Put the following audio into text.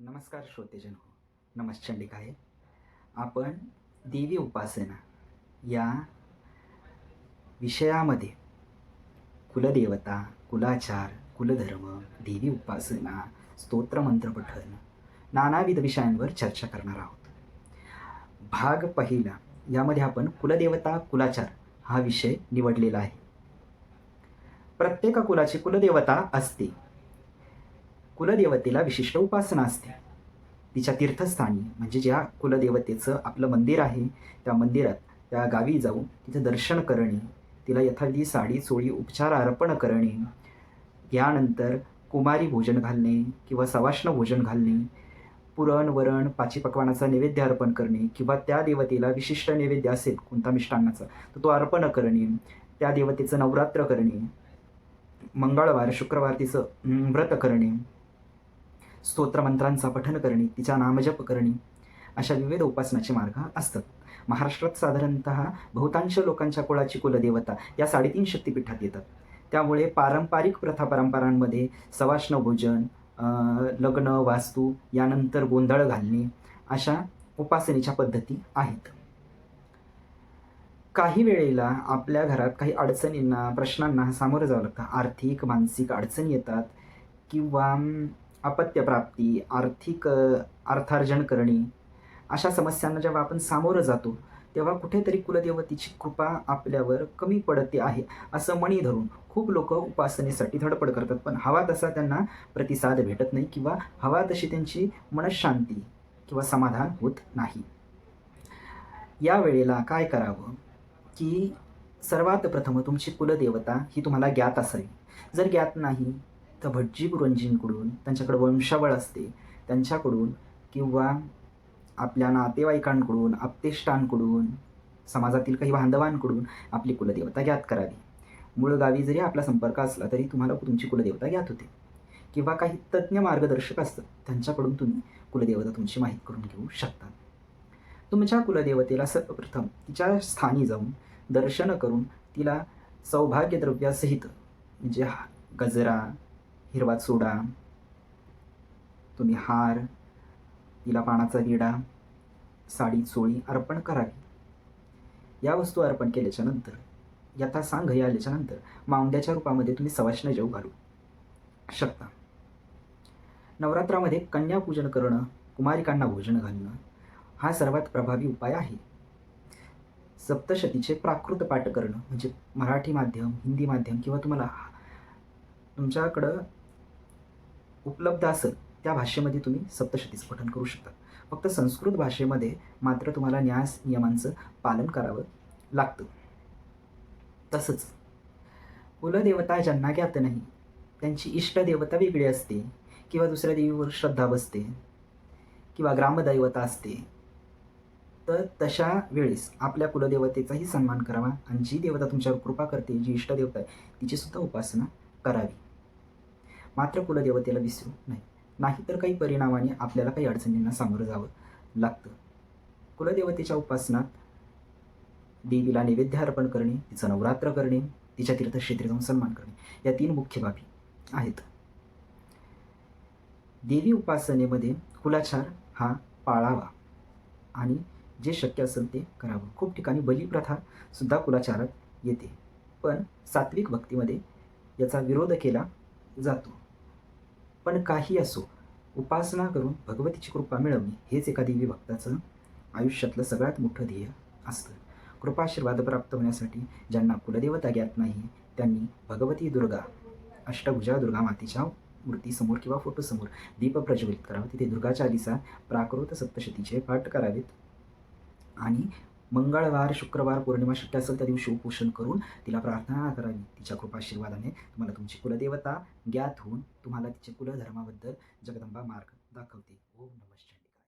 नमस्कार श्रोतेजन हो नमश्चंडिकाय. आपण देवी उपासना या विषयामध्ये कुलदेवता कुलाचार कुलधर्म देवी उपासना स्तोत्रमंत्र पठन नानाविध विषयांवर चर्चा करणार आहोत. भाग पहिला यामध्ये आपण कुलदेवता कुलाचार हा विषय निवडलेला आहे. प्रत्येक कुलाची कुलदेवता असते. कुलदेवतेला विशिष्ट उपासना असते. तिच्या तीर्थस्थानी म्हणजे ज्या कुलदेवतेचं आपलं मंदिर आहे त्या मंदिरात त्या गावी जाऊन तिचं दर्शन करणे तिला यथाविधी साडी चोळी उपचार अर्पण करणे यानंतर कुमारी भोजन घालणे किंवा सवाष्ण भोजन घालणे पुरण वरण पाची पकवानाचा नैवेद्य अर्पण करणे किंवा त्या देवतेला विशिष्ट नैवेद्य असेल कोणता मिष्टान्नाचा तर तो अर्पण करणे त्या देवतेचं नवरात्र करणे मंगळवार शुक्रवार तिचं व्रत करणे स्तोत्रमंत्रांचा पठन करणे तिचा नामजप करणे अशा विविध उपासनाचे मार्ग असतात. महाराष्ट्रात साधारणत बहुतांश लोकांच्या कुळाची कुलदेवता या साडेतीन शक्तिपीठात येतात. त्यामुळे पारंपरिक प्रथा परंपरांमध्ये सवाष्ण भोजन लग्न वास्तू यानंतर गोंधळ घालणे अशा उपासनेच्या पद्धती आहेत. काही वेळेला आपल्या घरात काही अडचणींना प्रश्नांना सामोरं जावं लागतं. आर्थिक मानसिक अडचणी येतात किंवा अपत्यप्राप्ती आर्थिक अर्थार्जन करणे अशा समस्यांना जेव्हा आपण सामोरं जातो तेव्हा कुठेतरी कुलदेवतेची कृपा आपल्यावर कमी पडते आहे असं मणी धरून खूप लोक उपासनेसाठी धडपड करतात. पण हवा तसा त्यांना प्रतिसाद भेटत नाही किंवा हवा तशी त्यांची मनशांती किंवा समाधान होत नाही. या वेळेला काय करावं? की सर्वात प्रथम तुमची कुलदेवता ही तुम्हाला ज्ञात असावी. जर ज्ञात नाही तर भटजी गुरुजींकडून त्यांच्याकडे वंशावळ असते. त्यांच्याकडून किंवा आपल्या नातेवाईकांकडून आप्तेष्टांकडून समाजातील काही बांधवांकडून आपली कुलदेवता ज्ञात करावी. मूळ गावी जरी आपला संपर्क असला तरी तुम्हाला तुमची कुलदेवता ज्ञात होते. किंवा काही तज्ज्ञ मार्गदर्शक असतात त्यांच्याकडून तुम्ही कुलदेवता तुमची माहीत करून घेऊ शकता. तुमच्या कुलदेवतेला सर्वप्रथम तिच्या स्थानी जाऊन दर्शन करून तिला सौभाग्यद्रव्यासहित म्हणजे हा- गजरा हिरवा सोडा. तुम्ही हार तिला पानाचा विडा साडी चोळी अर्पण करावी. या वस्तू अर्पण केल्याच्यानंतर यथा सांग हे आल्याच्यानंतर मावंद्याच्या रूपामध्ये तुम्ही सवाष्ण जेव घालू शकता. नवरात्रामध्ये कन्यापूजन करणं कुमारिकांना भोजन घालणं हा सर्वात प्रभावी उपाय आहे. सप्तशतीचे प्राकृत पाठ करणं म्हणजे मराठी माध्यम हिंदी माध्यम किंवा तुम्हाला तुमच्याकडं उपलब्ध असेल त्या भाषेमध्ये तुम्ही सप्तशतीचं पठन करू शकता. फक्त संस्कृत भाषेमध्ये मात्र तुम्हाला न्यास नियमांचं पालन करावं लागतं. तसंच कुलदेवता ज्यांना ज्ञात नाही त्यांची इष्टदेवता वेगळी असते किंवा दुसऱ्या देवीवर श्रद्धा बसते किंवा ग्रामदैवता असते तर तशा वेळेस आपल्या कुलदेवतेचाही सन्मान करावा आणि जी देवता तुमच्यावर कृपा करते जी इष्टदेवता आहे तिचीसुद्धा उपासना करावी. मात्र कुलदेवतेला विसरू नाही नाहीतर काही परिणामाने आपल्याला काही अडचणींना सामोरं जावं लागतं. कुलदेवतेच्या उपासनात देवीला नैवेद्य अर्पण करणे तिचं नवरात्र करणे तिच्या तीर्थक्षेत्री जाऊन सन्मान करणे या तीन मुख्य बाबी आहेत. देवी उपासनेमध्ये कुलाचार हा पाळावा आणि जे शक्य असेल ते करावं. खूप ठिकाणी बलिप्रथा सुद्धा कुलाचारात येते. पण सात्विक भक्तीमध्ये याचा विरोध केला जातो. पण काही असो. उपासना करून भगवतीची कृपा मिळवणे हेच एका देवी भक्ताचं आयुष्यातलं सगळ्यात मोठं ध्येय असतं. कृपाशीर्वाद प्राप्त होण्यासाठी ज्यांना कुलदेवता ज्ञात नाही त्यांनी भगवती दुर्गा अष्टभुजा दुर्गा मातेच्या मूर्तीसमोर किंवा फोटोसमोर दीप प्रज्वलित करावं. तिथे दुर्गा चालिसा प्राकृत सप्तशतीचे पाठ करावेत. आणि मंगळवार शुक्रवार पौर्णिमा सुट्टी असेल त्या दिवशी उपोषण करून तिला प्रार्थना करावी. तिच्या कृपाशीर्वादाने तुम्हाला तुमची कुलदेवता ज्ञात होऊन तुम्हाला तिचे कुलधर्माबद्दल जगदंबा मार्ग दाखवते. ओम नमस्कार